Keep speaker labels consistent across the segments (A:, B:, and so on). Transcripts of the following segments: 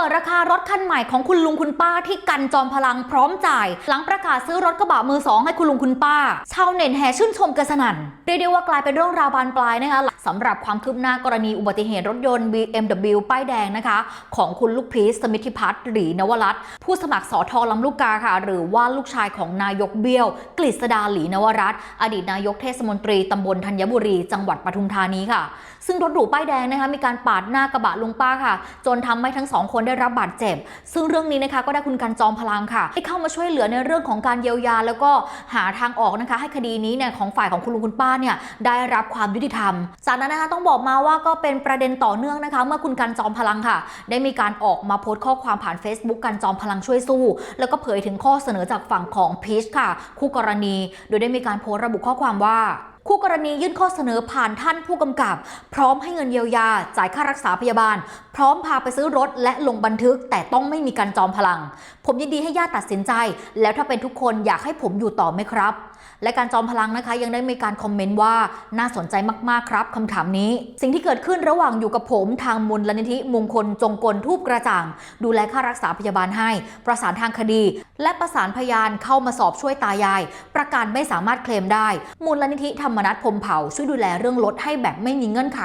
A: ปิดราคารถคันใหม่ของคุณลุงคุณป้าที่กันจอมพลังพร้อมจ่าย หลังประกาศซื้อรถกระบะมือสองให้คุณลุงคุณป้า ชาวเน็ตแห่ชื่นชมกันสนั่นเรียกได้ว่ากลายเป็นเรื่องราวบานปลายนะคะสำหรับความคืบหน้ากรณีอุบัติเหตุรถยนต์ BMW ป้ายแดงนะคะ ของคุณลูกพีชสมิทธิพัฒน์หรือนวรัตน์ผู้สมัครสอทอลำลูกกาค่ะ หรือว่าลูกชายของนายกเบี้ยว กฤษดาหลีนวรัตน์อดีตนายกเทศมนตรีตำบลธัญบุรี จังหวัดปทุมธานีค่ะ ซึ่งรถหรูป้ายแดงนะคะมีการปาดหน้ากระบะลุงป้าค่ะ จนทำให้ทั้งสองคนได้รับบาดเจ็บ ซึ่งเรื่องนี้นะคะก็ได้คุณการจอมพลังค่ะให้เข้ามาช่วยเหลือในเรื่องของการเยียวยา แล้วก็หาทางออกนะคะ ให้คดีนี้เนี่ยของฝ่ายของคุณลุงคุณป้าเนี่ยได้รับความยุติธรรม จากนั้นนะคะต้องบอกมาว่าก็เป็นประเด็นต่อเนื่องนะคะ เมื่อคุณการจอมพลังค่ะ ได้มีการออกมาโพสต์ข้อความผ่าน Facebook การจอมพลังช่วยสู้ แล้วก็เผยถึงข้อเสนอจากฝั่งของพีชค่ะ คู่กรณี โดยได้มีการโพสต์ระบุข้อความว่า คู่กรณียื่นข้อเสนอผ่านท่านผู้กำกับ พร้อมให้เงินเยียวยา จ่ายค่ารักษาพยาบาล พร้อมพาไปซื้อรถและลงบันทึก แต่ต้องไม่มีการจอมพลัง ผมยินดีให้ญาติตัดสินใจ แล้วถ้าเป็นทุกคนอยากให้ผมอยู่ต่อไหมครับ และการจอมพลังนะคะ ยังได้มีการคอมเมนต์ว่าน่าสนใจมากๆครับคำถามนี้ สิ่งที่เกิดขึ้นระหว่างอยู่กับผมทางมูลนิธิมงคลจงกลทูบกระจ่าง ดูแลค่ารักษาพยาบาลให้ ประสานทางคดี และประสานพยานเข้ามาสอบช่วยตายาย ประกันไม่สามารถเคลมได้ มูลนิธิธรรมนัฐพรมเผาช่วยดูแลเรื่องรถให้แบบไม่มีเงื่อนไข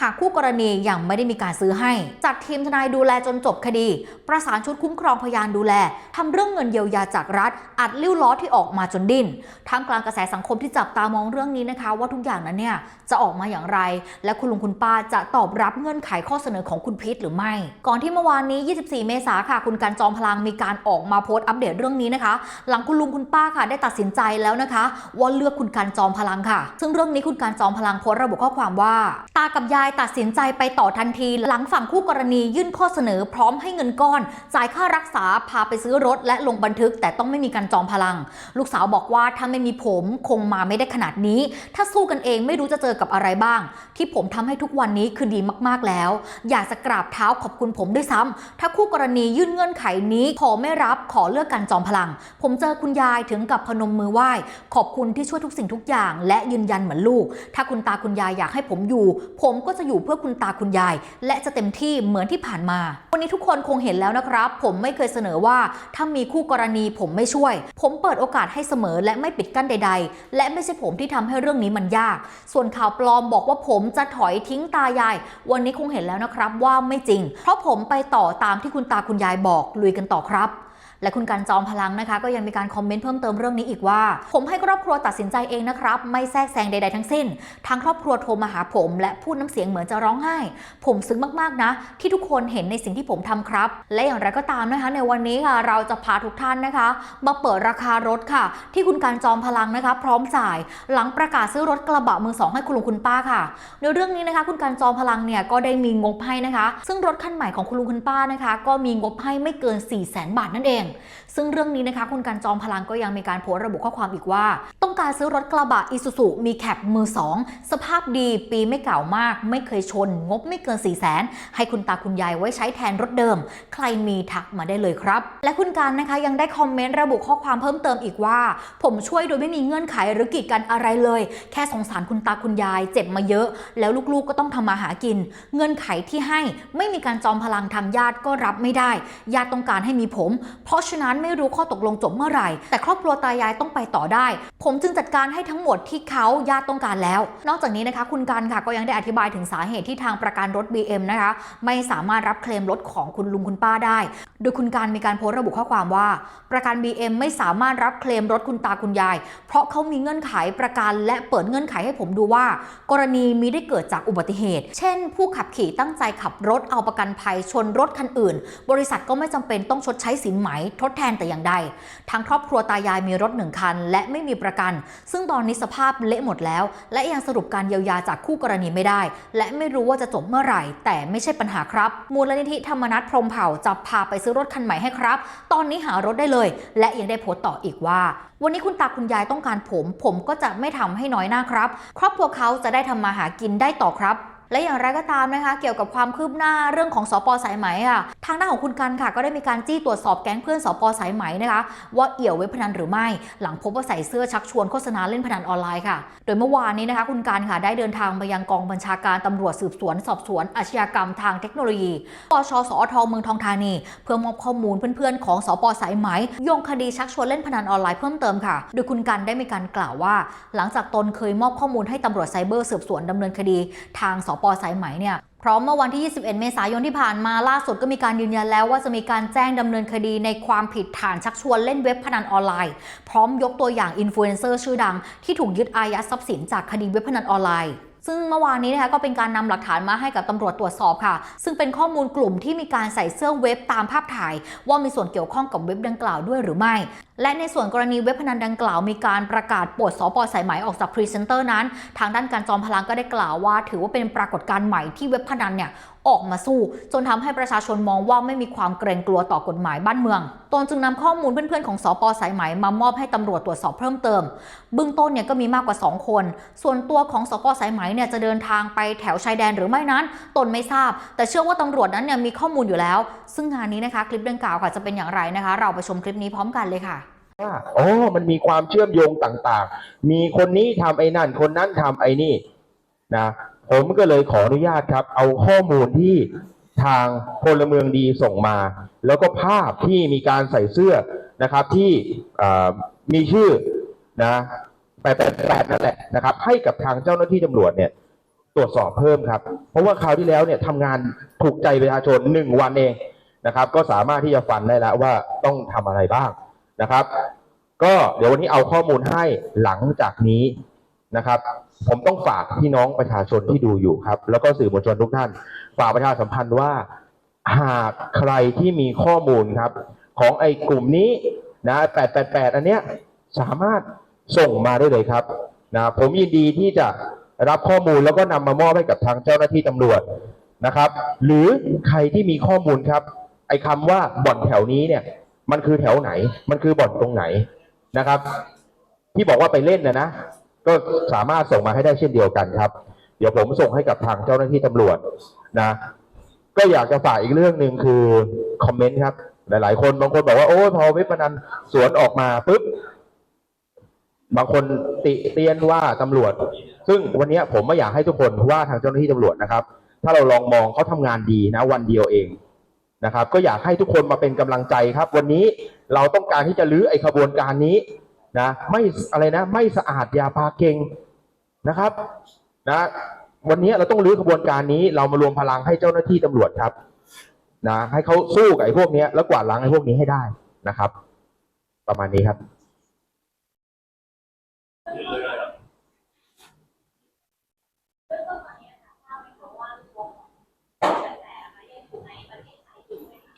A: หากคู่กรณียังไม่ได้มีการซื้อให้ จัดทีมทนายดูแลจนจบคดี ประสานชุดคุ้มครองพยานดูแลทำเรื่องเงินเยียวยาจากรัฐ อัดลิ้วล้อที่ออกมาจนดิ้นท่ามกลางกระแสสังคมที่จับตามองเรื่องนี้นะคะ ว่าทุกอย่างนั้นเนี่ยจะออกมาอย่างไร และคุณลุงคุณป้าจะตอบรับเงื่อนไขข้อเสนอของคุณพิษหรือไม่ ก่อนที่เมื่อวานนี้ 24 เมษาค่ะ คุณการจอมพลังมีการออกมาโพสต์อัปเดตเรื่องนี้นะคะ หลังคุณลุงคุณป้าค่ะได้ตัดสินใจแล้วนะคะ ว่าเลือกคุณการจอมพลังค่ะซึ่งเรื่องนี้คุณการจอมพลังโพสต์ระบุข้อความว่า ตากับยายตัดสินใจไปต่อทันที หลังฝั่งคู่กรณียื่นข้อเสนอพร้อมให้เงินก้อน จ่ายค่ารักษาพาไปซื้อรถ และลงบันทึก แต่ต้องไม่มีการจอมพลัง ลูกสาวบอกว่าถ้าไม่มีผมคงมาไม่ได้ขนาดนี้ ถ้าสู้กันเองไม่รู้จะเจอกับอะไรบ้าง ที่ผมทำให้ทุกวันนี้คือดีมากๆแล้ว อยากจะกราบเท้าขอบคุณผมด้วยซ้ำถ้าคู่กรณียื่นเงื่อนไขนี้ขอไม่รับขอเลือกการจอมพลัง ผมเจอคุณยายถึงกับพนมมือไหว้ ขอบคุณที่ช่วยทุกสิ่งทุกอย่าง และยืนยันเหมือนลูก ถ้าคุณตาคุณยายอยากให้ผมอยู่ ผมก็จะอยู่เพื่อคุณตาคุณยาย และจะเต็มที่เหมือนที่ผ่านมา วันนี้ทุกคนคงเห็นแล้วนะครับ ผมไม่เคยเสนอว่าถ้ามีคู่กรณีผมไม่ช่วย ผมเปิดโอกาสให้เสมอและไม่ปิดกั้นใด ๆ และไม่ใช่ผมที่ทำให้เรื่องนี้มันยาก ส่วนข่าวปลอมบอกว่าผมจะถอยทิ้งตายาย วันนี้คงเห็นแล้วนะครับว่าไม่จริง เพราะผมไปต่อตามที่คุณตาคุณยายบอกลุยกันต่อครับ และคุณการจอมพลังนะคะ ก็ยังมีการคอมเมนต์เพิ่มเติมเรื่องนี้อีกว่า ผมให้ครอบครัวตัดสินใจเองนะครับ ไม่แทรกแซงใดๆทั้งสิ้น ทางครอบครัวโทรมาหาผม และพูดน้ำเสียงเหมือนจะร้องไห้ ผมซึ้งมากๆนะ ที่ทุกคนเห็นในสิ่งที่ผมทำครับ และอย่างไรก็ตามนะคะ ในวันนี้ค่ะเราจะพาทุกท่านนะคะ มาเปิดราคารถค่ะ ที่คุณการจอมพลังนะคะ พร้อมจ่ายหลังประกาศซื้อรถกระบะมือสองให้คุณลุงคุณป้าค่ะในเรื่องนี้นะคะ คุณการจอมพลังเนี่ยก็ได้มีงบให้นะคะ ซึ่งรถคันใหม่ของคุณลุงคุณป้านะคะ ก็มีงบให้ไม่เกิน4 0 0 0 0 0 บาทนั่นเองซึ่งเรื่องนี้นะคะคุณการจอมพลังก็ยังมีการโพสต์ระบุข้อความอีกว่า ต้องการซื้อรถกระบะอิซูซุมีแคปมือ 2 สภาพดีปีไม่เก่ามาก ไม่เคยชน งบไม่เกิน4 0 0แสนให้คุณตาคุณยายไว้ใช้แทนรถเดิม ใครมีทักมาได้เลยครับ และคุณการนะคะยังได้คอมเมนต์ระบุข้อความเพิ่มเติมอีกว่า ผมช่วยโดยไม่มีเงื่อนไขหรือกีดกันอะไรเลย แค่สงสารคุณตาคุณยายเจ็บมาเยอะ แล้วลูกๆก็ต้องทำมาหากิน เงื่อนไขที่ให้ไม่มีการจอมพลังทางญาติก็รับไม่ได้ญาติต้องการให้มีผม เพราะฉะนั้นไม่รู้ข้อตกลงจบเมื่อไหร่ แต่ครอบครัวตายายต้องไปต่อได้ ผมจึงจัดการให้ทั้งหมดที่เขาญาติต้องการแล้ว นอกจากนี้นะคะ คุณกันค่ะก็ยังได้อธิบายถึงสาเหตุที่ทางประกันรถ BM นะคะ ไม่สามารถรับเคลมรถของคุณลุงคุณป้าได้ โดยคุณการมีการโพสต์ระบุข้อความว่า ประกัน BM ไม่สามารถรับเคลมรถคุณตาคุณยาย เพราะเขามีเงื่อนไขประกัน และเปิดเงื่อนไขให้ผมดูว่า กรณีมีได้เกิดจากอุบัติเหตุ เช่น ผู้ขับขี่ตั้งใจขับรถเอาประกันภัยชนรถคันอื่น บริษัทก็ไม่จำเป็นต้องชดใช้สินไหมทดแทนแต่อย่างใด ทางครอบครัวตายายมีรถหนึ่งคัน และไม่มีประกัน ซึ่งตอนนี้สภาพเละหมดแล้ว และยังสรุปการเยียวยาจากคู่กรณีไม่ได้ และไม่รู้ว่าจะจบเมื่อไหร่ แต่ไม่ใช่ปัญหาครับ มูลนิธิธรรมนัฐพรมเผ่าจะพาไปซื้อรถคันใหม่ให้ครับ ตอนนี้หารถได้เลย และยังได้โพสต์ต่ออีกว่าวันนี้คุณตาคุณยายต้องการผม ผมก็จะไม่ทำให้น้อยหน้าครับ ครอบครัวเขาจะได้ทำมาหากินได้ต่อครับ และอย่างไรก็ตามนะคะ เกี่ยวกับความคืบหน้าเรื่องของสปสายไหมค่ะทางด้านของคุณกันค่ะ ก็ได้มีการจี้ตรวจสอบแก๊งเพื่อนสปสายไหมนะคะ ว่าเอี่ยวเว็บพนันหรือไม่ หลังพบว่าใส่เสื้อชักชวนโฆษณาเล่นพนันออนไลน์ค่ะ โดยเมื่อวานนี้นะคะ คุณกันค่ะได้เดินทางไปยังกองบัญชาการตำรวจสืบสวน สอบสวนอาชญากรรมทางเทคโนโลยีปชสอทเมืองทองธานี เพื่อมอบข้อมูลเพื่อนๆ ของสปสายไหมโยงคดีชักชวนเล่นพนันออนไลน์เพิ่มเติมค่ะ โดยคุณกันได้มีการกล่าวว่า หลังจากตนเคยมอบข้อมูลให้ตำรวจไซเบอร์สืบสวนดำเนินคดี ทางสปปสายไหมเนี่ยพร้อมเมื่อวันที่ 21 เมษายนที่ผ่านมาล่าสุดก็มีการยืนยันแล้วว่าจะมีการแจ้งดำเนินคดีในความผิดฐานชักชวนเล่นเว็บพนันออนไลน์ พร้อมยกตัวอย่างอินฟลูเอนเซอร์ชื่อดัง ที่ถูกยึดอายัดทรัพย์สินจากคดีเว็บพนันออนไลน์ซึ่งเมื่อวานนี้นะคะก็เป็นการนำหลักฐานมาให้กับตำรวจตรวจสอบค่ะ ซึ่งเป็นข้อมูลกลุ่มที่มีการใส่เสื้อเว็บตามภาพถ่าย ว่ามีส่วนเกี่ยวข้องกับเว็บดังกล่าวด้วยหรือไม่ และในส่วนกรณีเว็บพนันดังกล่าวมีการประกาศปลดสปสายไหมออกจากพรีเซนเตอร์นั้น ทางด้านการจอมพลังก็ได้กล่าวว่า ถือว่าเป็นปรากฏการณ์ใหม่ที่เว็บพนันเนี่ยออกมาสู้ จนทำให้ประชาชนมองว่าไม่มีความเกรงกลัวต่อกฎหมายบ้านเมืองตนจึงนำข้อมูลเพื่อนๆของสปสายไหมมามอบให้ตำรวจตรวจสอบเพิ่มเติมเบื้องต้นเนี่ยก็มีมากกว่า 2 คน ส่วนตัวของสปสายไหมเนี่ยจะเดินทางไปแถวชายแดนหรือไม่นั้น ตนไม่ทราบ แต่เชื่อว่าตำรวจนั้นเนี่ยมีข้อมูลอยู่แล้ว ซึ่งงานนี้นะคะคลิปดังกล่าวค่ะจะเป็นอย่างไรนะคะ เราไปชมคลิปนี้พร้อมกันเลยค่ะ
B: ว่าอ๋อมันมีความเชื่อมโยงต่างๆ มีคนนี้ทำไอ้นั่น คนนั้นทำไอ้นี่นะผมก็เลยขออนุญาตครับ เอาข้อมูลที่ทางพลเมืองดีส่งมา แล้วก็ภาพที่มีการใส่เสื้อนะครับที่มีชื่อนะแปดแปดแปดนั่นแหละนะครับ ให้กับทางเจ้าหน้าที่ตำรวจเนี่ยตรวจสอบเพิ่มครับ เพราะว่าคราวที่แล้วเนี่ยทำงานถูกใจประชาชนหนึ่งวันเองนะครับ ก็สามารถที่จะฟันได้แล้วว่าต้องทำอะไรบ้าง นะครับ ก็เดี๋ยววันนี้เอาข้อมูลให้หลังจากนี้นะครับ ผมต้องฝากพี่น้องประชาชนที่ดูอยู่ครับ แล้วก็สื่อมวลชนทุกท่าน ฝากประชาสัมพันธ์ว่า หากใครที่มีข้อมูลครับ ของไอ้กลุ่มนี้นะ888 อันเนี้ยสามารถส่งมาได้เลยครับนะผมยินดีที่จะรับข้อมูลแล้วก็นำมามอบให้กับทางเจ้าหน้าที่ตำรวจนะครับ หรือใครที่มีข้อมูลครับ ไอ้คำว่าบ่อนแถวนี้เนี่ย มันคือแถวไหน มันคือบ่อนตรงไหนนะครับ ที่บอกว่าไปเล่นนะนะ ก็สามารถส่งมาให้ได้เช่นเดียวกันครับ เดี๋ยวผมส่งให้กับทางเจ้าหน้าที่ตำรวจนะ ก็อยากจะฝากอีกเรื่องหนึ่งคือคอมเมนต์ครับ หลาย ๆ คนบางคนบอกว่าโอ้พอเว็บพนันสวนออกมาปุ๊บบางคนติเตียนว่าตำรวจ ซึ่งวันนี้ผมไม่อยากให้ทุกคนว่าทางเจ้าหน้าที่ตำรวจนะครับ ถ้าเราลองมองเขาทำงานดีนะ วันเดียวเอง นะครับ ก็อยากให้ทุกคนมาเป็นกำลังใจครับ วันนี้เราต้องการที่จะลื้อไอ้ขบวนการนี้นะไม่อะไรนะ ไม่สะอาดยาพาเก่งนะครับนะวันนี้เราต้องรื้อขบวนการนี้ เรามารวมพลังให้เจ้าหน้าที่ตำรวจครับนะให้เขาสู้กับไอ้พวกนี้แล้วกวาดล้างไอ้พวกนี้ให้ได้นะครับ ประมาณนี้ครับ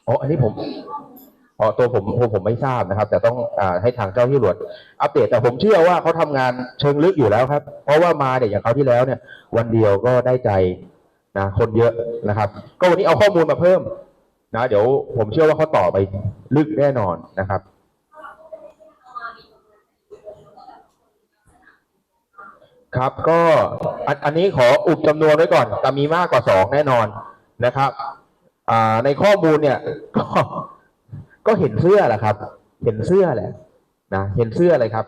B: อ๋ออันนี้ผมอ๋อตัวผมผมผมไม่ทราบนะครับ แต่ต้องอาให้ทางเจ้าที่ตำรวจอัปเดตแต่ผมเชื่อว่าเขาทำงานเชิงลึกอยู่แล้วครับ เพราะว่ามาเนี่ยอย่างเขาที่แล้วเนี่ย วันเดียวก็ได้ใจนะคนเยอะนะครับ ก็วันนี้เอาข้อมูลมาเพิ่มนะเดี๋ยวผมเชื่อว่าเขาต่อไปลึกแน่นอนนะครับครับก็อันอันนี้ขออุบจำนวนไว้ก่อนแต่มีมากกว่าสองแน่นอนนะครับ อ่าในข้อมูลเนี่ยก็ก็เห็นเสื้อแหละครับ เห็นเสื้อแหละนะเห็นเสื้ออะไรครับ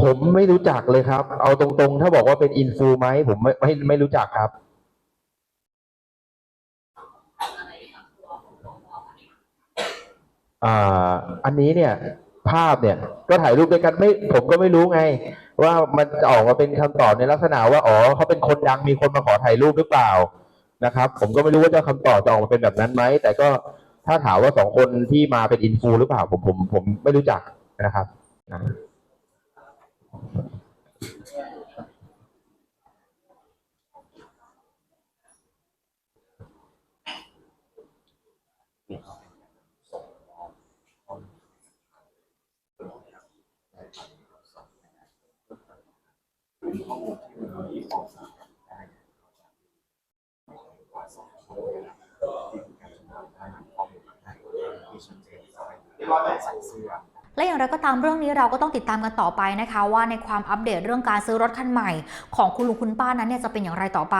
B: ผมไม่รู้จักเลยครับ เอาตรงๆ ถ้าบอกว่าเป็นอินฟูไหมผมไม่ไม่ไม่รู้จักครับ อ่า อันนี้เนี่ย ภาพเนี่ย ก็ถ่ายรูปด้วยกันไม่ ผมก็ไม่รู้ไง ว่ามันจะออกมาเป็นคำตอบในลักษณะว่าอ๋อเขาเป็นคนดังมีคนมาขอถ่ายรูปหรือเปล่านะครับ ผมก็ไม่รู้ว่าจะคำตอบจะออกมาเป็นแบบนั้นไหมแต่ก็ถ้าถามว่าสองคนที่มาเป็นอินฟูหรือเปล่าผมผมผมไม่รู้จักนะครับ นะ
C: ที่ว่าใส่เสื้อ
A: และอย่างไรก็ตามเรื่องนี้เราก็ต้องติดตามกันต่อไปนะคะ ว่าในความอัปเดตเรื่องการซื้อรถคันใหม่ ของคุณลุงคุณป้านั้นเนี่ยจะเป็นอย่างไรต่อไป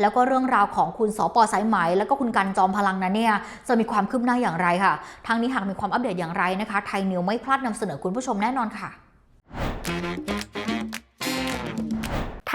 A: แล้วก็เรื่องราวของคุณสปสายไหม แล้วก็คุณกันจอมพลังนั้นเนี่ยจะมีความคืบหน้าอย่างไรค่ะทางนี้หากมีความอัปเดตอย่างไรนะคะ ไทยนิวไม่พลาดนำเสนอคุณผู้ชมแน่นอนค่ะ